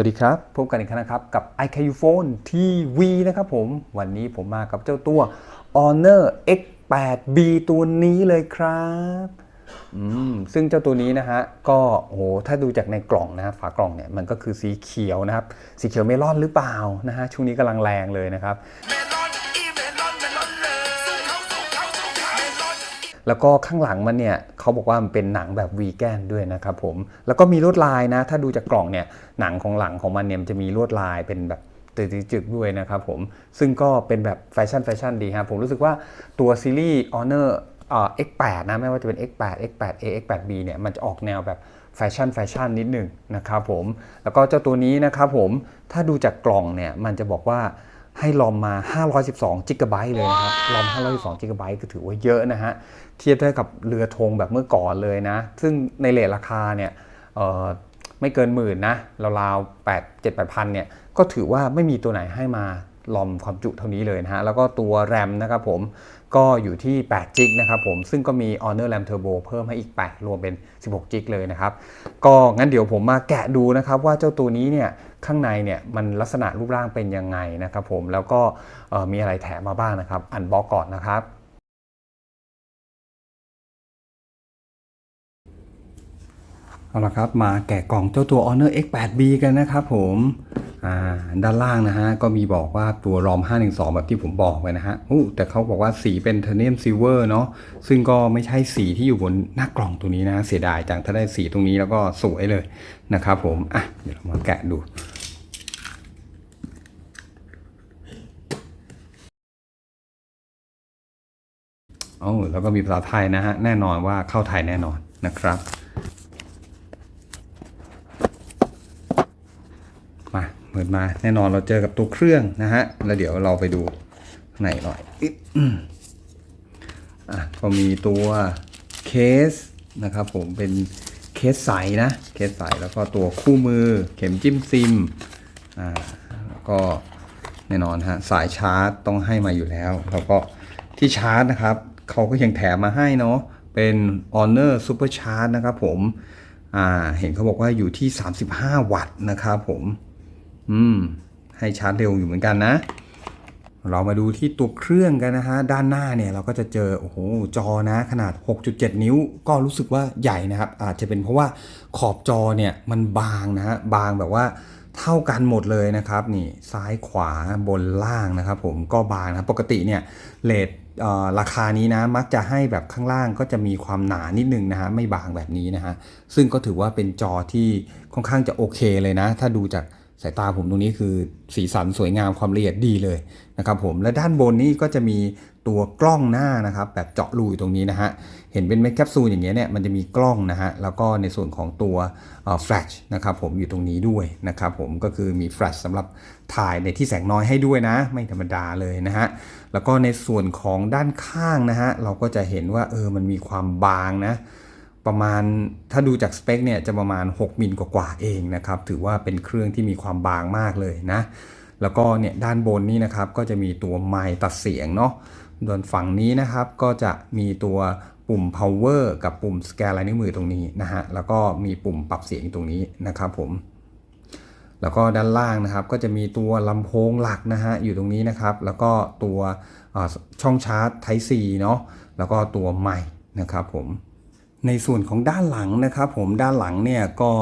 วัสดีครับ พบกันอีกครั้งนะครับ กับ iQU Phone TV นะครับผม วันนี้ผมมากับเจ้าตัว Honor X8B ตัวนี้เลยครับอืมซึ่งเจ้าตัวนี้นะฮะ ก็โอ้โหถ้าดูจากในกล่องนะฮะฝากล่องเนี่ย มันก็คือสีเขียวนะครับ สีเขียวเมลอนหรือเปล่านะฮะ ช่วงนี้กำลังแรงเลยนะครับ แล้วก็ข้างหลังมันเนี่ยเขาบอกว่ามันเป็นหนังแบบวีแกนด้วยนะครับผม แล้วก็มีลวดลายนะ ถ้าดูจากกล่องเนี่ยหนังของหลังของมันเนี่ยมันจะมีลวดลายเป็นแบบตืดจึกด้วยนะครับผม ซึ่งก็เป็นแบบแฟชั่นแฟชั่นดีครับผมรู้สึกว่าตัวซีรีส์ Honor เอ่อ X8 นะ ไม่ว่าจะเป็น X8 X8A X8B เนี่ยมันจะออกแนวแบบแฟชั่นแฟชั่นนิดหนึ่งนะครับผม แล้วก็เจ้าตัวนี้นะครับผม ถ้าดูจากกล่องเนี่ยมันจะบอกว่า ให้ลอมมา 512จิกะไบต์เลยนะครับลอม 512จิกะไบต์ก็ถือว่าเยอะนะฮะ เทียบได้กับเรือธงแบบเมื่อก่อนเลยนะ ซึ่งในเลทราคาเนี่ยเอ่อไม่เกินหมื่นนะราวๆ8 7 8พันเนี่ย ก็ถือว่าไม่มีตัวไหนให้มา ลอมความจุเท่านี้เลยนะฮะ แล้วก็ตัวแรมนะครับผมก็อยู่ที่8จิกนะครับผมซึ่งก็มี Honor RAM Turbo เพิ่มให้อีก 8 รวมเป็น 16จิกเลยนะครับ ก็งั้นเดี๋ยวผมมาแกะดูนะครับว่าเจ้าตัวนี้เนี่ยข้างในเนี่ยมันลักษณะรูปร่างเป็นยังไงนะครับผมแล้วก็มีอะไรแถมมาบ้างนะครับอันบ็อกก่อนนะครับเอาละครับมาแกะกล่องเจ้าตัว Honor X8B กันนะครับผม ด้านล่างนะฮะก็มีบอกว่าตัว ROM 512 แบบที่ผมบอกไว้นะฮะอู้แต่เขาบอกว่าสีเป็น Titanium Silver เนาะซึ่งก็ไม่ใช่สีที่อยู่บนหน้ากล่องตัวนี้นะ เสียดายจังถ้าได้สีตรงนี้แล้วก็สวยเลยนะครับผม อะ เดี๋ยวเรามาแกะดูโอ้แล้วก็มีภาษาไทยนะฮะ แน่นอนว่าเข้าไทยแน่นอนนะครับ มาเปิดมาแน่นอนเราเจอกับตัวเครื่องนะฮะ แล้วเดี๋ยวเราไปดูข้างในหน่อยอะก็มีตัวเคสนะครับผมเป็นเคสใสนะ เคสใสแล้วก็ตัวคู่มือเข็มจิ้มซิมอ่าแล้วก็แน่นอนฮะสายชาร์จต้องให้มาอยู่แล้ว แล้วก็ที่ชาร์จนะครับเขาก็ยังแถมมาให้เนาะเป็น Honor Super Charge นะครับผมอ่าเห็นเขาบอกว่าอยู่ที่ 35 วัตต์นะครับผม อืม ให้ชาร์จเร็วอยู่เหมือนกันนะ เรามาดูที่ตัวเครื่องกันนะฮะ ด้านหน้าเนี่ยเราก็จะเจอ โอ้โห จอนะ ขนาด 6.7 นิ้ว ก็รู้สึกว่าใหญ่นะครับ อาจจะเป็นเพราะว่าขอบจอเนี่ยมันบางนะฮะ บางแบบว่าเท่ากันหมดเลยนะครับนี่ซ้ายขวาบนล่างนะครับ ผมก็บางนะปกติเนี่ยเลทราคานี้นะมักจะให้แบบข้างล่างก็จะมีความหนานิดนึงนะฮะไม่บางแบบนี้นะฮะซึ่งก็ถือว่าเป็นจอที่ค่อนข้างจะโอเคเลยนะ ถ้าดูจาก สายตาผมตรงนี้คือสีสันสวยงามความละเอียดดีเลยนะครับผมและด้านบนนี่ก็จะมีตัวกล้องหน้านะครับแบบเจาะรูอยู่ตรงนี้นะฮะเห็นเป็นเม็ดแคปซูลอย่างเงี้ยเนี่ยมันจะมีกล้องนะฮะแล้วก็ในส่วนของตัวแฟลชนะครับผมอยู่ตรงนี้ด้วยนะครับผมก็คือมีแฟลชสำหรับถ่ายในที่แสงน้อยให้ด้วยนะ ไม่ธรรมดาเลยนะฮะแล้วก็ในส่วนของด้านข้างนะฮะเราก็จะเห็นว่าเออมันมีความบางนะ ประมาณถ้าดูจากสเปคเนี่ยจะประมาณ 6มิลกว่าๆเองนะครับ ถือว่าเป็นเครื่องที่มีความบางมากเลยนะ แล้วก็เนี่ยด้านบนนี้นะครับก็จะมีตัวไมค์ตัดเสียงเนาะส่วนฝั่งนี้นะครับก็จะมีตัวปุ่ม power กับปุ่มสแกนลายนิ้วมือตรงนี้นะฮะ แล้วก็มีปุ่มปรับเสียงตรงนี้นะครับผม แล้วก็ด้านล่างนะครับก็จะมีตัวลำโพงหลักนะฮะอยู่ตรงนี้นะครับ แล้วก็ตัวช่องชาร์จ Type C เนาะ แล้วก็ตัวไมค์นะครับผม ในส่วนของด้านหลังนะครับผมด้านหลังเนี่ยก็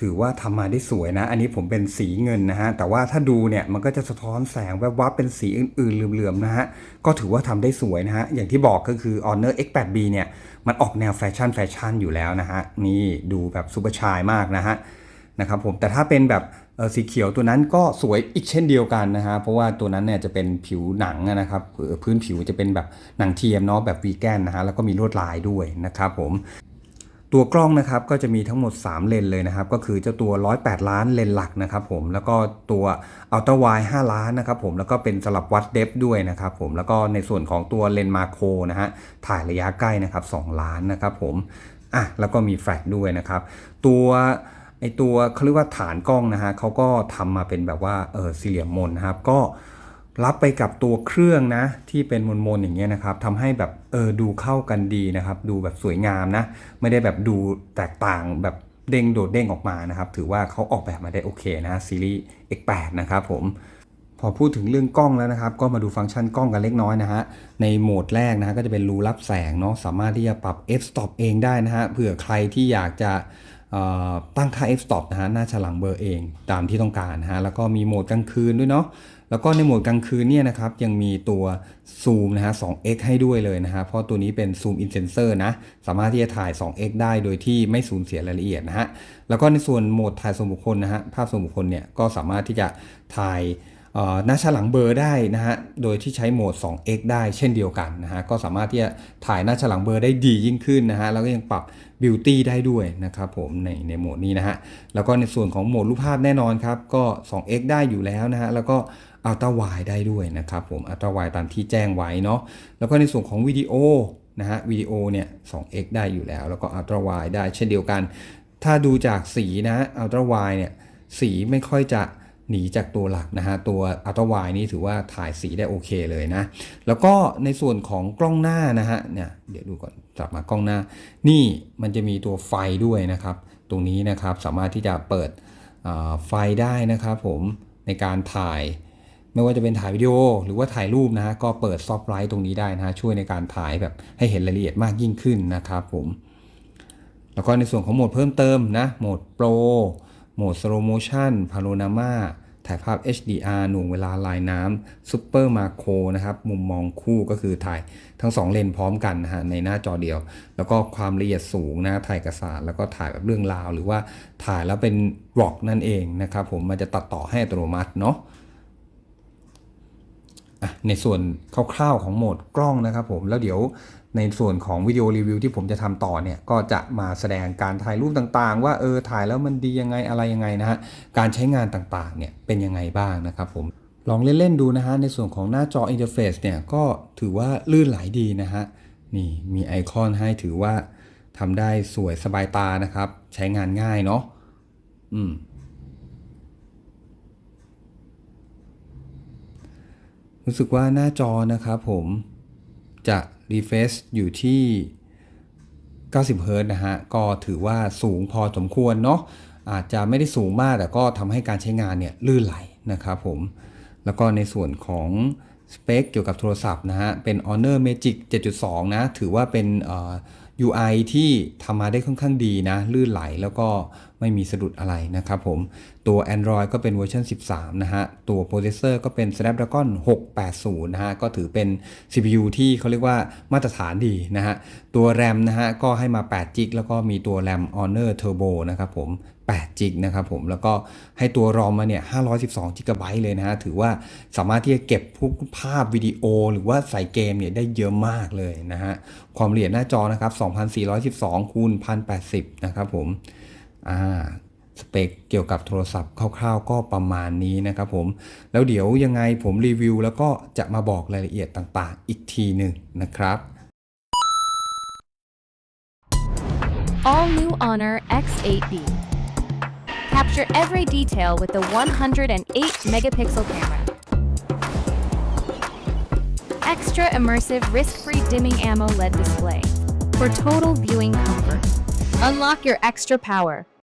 ถือว่าทำมาได้สวยนะ อันนี้ผมเป็นสีเงินนะฮะ แต่ว่าถ้าดูเนี่ยมันก็จะสะท้อนแสงแวบวับเป็นสีอื่นๆเหลื่อมๆนะฮะ ก็ถือว่าทำได้สวยนะฮะ อย่างที่บอกก็คือ Honor X8B เนี่ย มันออกแนวแฟชั่นแฟชั่นอยู่แล้วนะฮะ นี่ดูแบบซูเปอร์ชายมากนะฮะ นะครับผม แต่ถ้าเป็นแบบ สีเขียวตัวนั้นก็สวยอีกเช่นเดียวกันนะฮะเพราะว่าตัวนั้นเนี่ยจะเป็นผิวหนังนะครับพื้นผิวจะเป็นแบบหนังเทียมเนาะแบบวีแกนนะฮะแล้วก็มีลวดลายด้วยนะครับผมตัวกล้องนะครับก็จะมีทั้งหมด 3 เลนเลยนะครับ ก็คือเจ้าตัว 108 ล้านเลนหลักนะครับผมแล้วก็ตัวอัลตร้าไวด์5ล้านนะครับผมแล้วก็เป็นสลับวัดเดฟด้วยนะครับผมแล้วก็ในส่วนของตัวเลนมาโครนะฮะถ่ายระยะใกล้นะครับ 2 ล้านนะครับผมอะแล้วก็มีแฟลชด้วยนะครับ ตัว ไอตัวเขาเรียกว่าฐานกล้องนะฮะเขาก็ทำมาเป็นแบบว่าเออสี่เหลี่ยมมนนะครับ ก็รับไปกับตัวเครื่องนะ ที่เป็นมนมนอย่างเงี้ยนะครับทำให้แบบเออดูเข้ากันดีนะครับ ดูแบบสวยงามนะ ไม่ได้แบบดูแตกต่างแบบเด้งโดดเด้งออกมานะครับ ถือว่าเขาออกแบบมาได้โอเคนะซีรีส์ X8 นะครับผมพอพูดถึงเรื่องกล้องแล้วนะครับ ก็มาดูฟังก์ชันกล้องกันเล็กน้อยนะฮะ ในโหมดแรกนะฮะก็จะเป็นรูรับแสงเนาะสามารถที่จะปรับ f stop เองได้นะฮะเผื่อใครที่อยากจะ ตั้งค่า f stop นะฮะหน้าฉลังเบอร์เองตามที่ต้องการนะฮะแล้วก็มีโหมดกลางคืนด้วยเนาะแล้วก็ในโหมดกลางคืนเนี่ยนะครับยังมีตัวซูมนะฮะ 2x ให้ด้วยเลยนะฮะเพราะตัวนี้เป็นซูมอินเซนเซอร์นะสามารถที่จะถ่าย 2x ได้โดยที่ไม่สูญเสียรายละเอียดนะฮะแล้วก็ในส่วนโหมดถ่ายส่วนบุคคลนะฮะภาพส่วนบุคคลเนี่ยก็สามารถที่จะถ่าย หน้าฉลังเบอร์ได้นะฮะ โดยที่ใช้โหมด 2x ได้เช่นเดียวกันนะฮะ ก็สามารถที่จะถ่ายหน้าฉลังเบอร์ได้ดียิ่งขึ้นนะฮะ แล้วก็ยังปรับบิวตี้ได้ด้วยนะครับผมในในโหมดนี้นะฮะ แล้วก็ในส่วนของโหมดรูปภาพแน่นอนครับ ก็ 2x ได้อยู่แล้วนะฮะ แล้วก็อัลตร้าไวได้ด้วยนะครับผม อัลตร้าไวตามที่แจ้งไว้เนาะ แล้วก็ในส่วนของวิดีโอนะฮะ วิดีโอเนี่ย 2x ได้อยู่แล้ว แล้วก็อัลตร้าไวได้เช่นเดียวกัน ถ้าดูจากสีนะอัลตร้าไวเนี่ย สีไม่ค่อยจะ หนีจากตัวหลักนะฮะตัวอัลตร้าไวนี่ถือว่าถ่ายสีได้โอเคเลยนะ แล้วก็ในส่วนของกล้องหน้านะฮะเนี่ยเดี๋ยวดูก่อนกลับมากล้องหน้า นี่มันจะมีตัวไฟด้วยนะครับ ตรงนี้นะครับสามารถที่จะเปิดไฟได้นะครับผมในการถ่ายไม่ว่าจะเป็นถ่ายวิดีโอหรือว่าถ่ายรูปนะฮะก็เปิดซอฟต์ไลท์ตรงนี้ได้นะฮะช่วยในการถ่ายแบบให้เห็นรายละเอียดมากยิ่งขึ้นนะครับผมแล้วก็ในส่วนของโหมดเพิ่มเติมนะโหมดโปร โหมด slow motion panorama ถ่ายภาพ HDR หน่วงเวลาลายน้ำ super macro นะครับ มุมมองคู่ก็คือถ่ายทั้ง 2 เลนพร้อมกันนะฮะในหน้าจอเดียว แล้วก็ความละเอียดสูงนะถ่ายเอกสาแล้วก็ถ่ายแบบเรื่องราว หรือว่าถ่ายแล้วเป็นร็อกนั่นเองนะครับผมมันจะตัดต่อให้อัตโนมัติเนาะในส่วนคร่าวๆของโหมดกล้องนะครับผมแล้วเดี๋ยว ในส่วนของวิดีโอรีวิวที่ผมจะทำต่อเนี่ยก็จะมาแสดงการถ่ายรูปต่างๆ ว่าเออถ่ายแล้วมันดียังไงอะไรยังไงนะฮะการใช้งานต่างๆเนี่ยเป็นยังไงบ้างนะครับผมลองเล่นๆดูนะฮะในส่วนของหน้าจออินเทอร์เฟซเนี่ยก็ถือว่าลื่นไหลดีนะฮะนี่มีไอคอนให้ถือว่าทำได้สวยสบายตานะครับ ใช้งานง่ายเนาะอืมรู้สึกว่าหน้าจอนะครับผมจะ refresh อยู่ที่90เฮิรตนะฮะ ก็ถือว่าสูงพอสมควรเนาะ อาจจะไม่ได้สูงมาก แต่ก็ทำให้การใช้งานเนี่ยลื่นไหลนะครับผม แล้วก็ในส่วนของสเปคเกี่ยวกับโทรศัพท์นะฮะ เป็น Honor Magic 7.2 นะ ถือว่าเป็น UI ที่ทำมาได้ค่อนข้างดีนะ ลื่นไหลแล้วก็ไม่มีสะดุดอะไรนะครับผม ตัว Android ก็เป็นเวอร์ชัน13 นะฮะ ตัวโปรเซสเซอร์ก็เป็น Snapdragon 680 นะฮะ ก็ถือเป็น CPU ที่เขาเรียกว่ามาตรฐานดีนะฮะ ตัว RAM นะฮะ ก็ให้มา8 g b แล้วก็มีตัว RAM Honor Turbo นะครับผม 8 g b นะครับผมแล้วก็ให้ตัว ROM มาเนี่ย512 g b เลยนะฮะถือว่าสามารถที่จะเก็บพวกภาพวิดีโอ หรือว่าใส่เกมเนี่ยได้เยอะมากเลยนะฮะความละเอียดหน้าจอนะครับ2412คูณ1080นะครับผมอ่าสเปคเกี่ยวกับโทรศัพท์คร่าวๆ ก็ประมาณนี้นะครับผมแล้วเดี๋ยวยังไงผมรีวิว แล้วก็จะมาบอกรายละเอียดต่างๆ อีกทีหนึ่งนะครับ All new Honor X8B. Capture every detail with the 108 megapixel camera. Extra immersive risk-free dimming AMOLED display for total viewing comfort. Unlock your extra power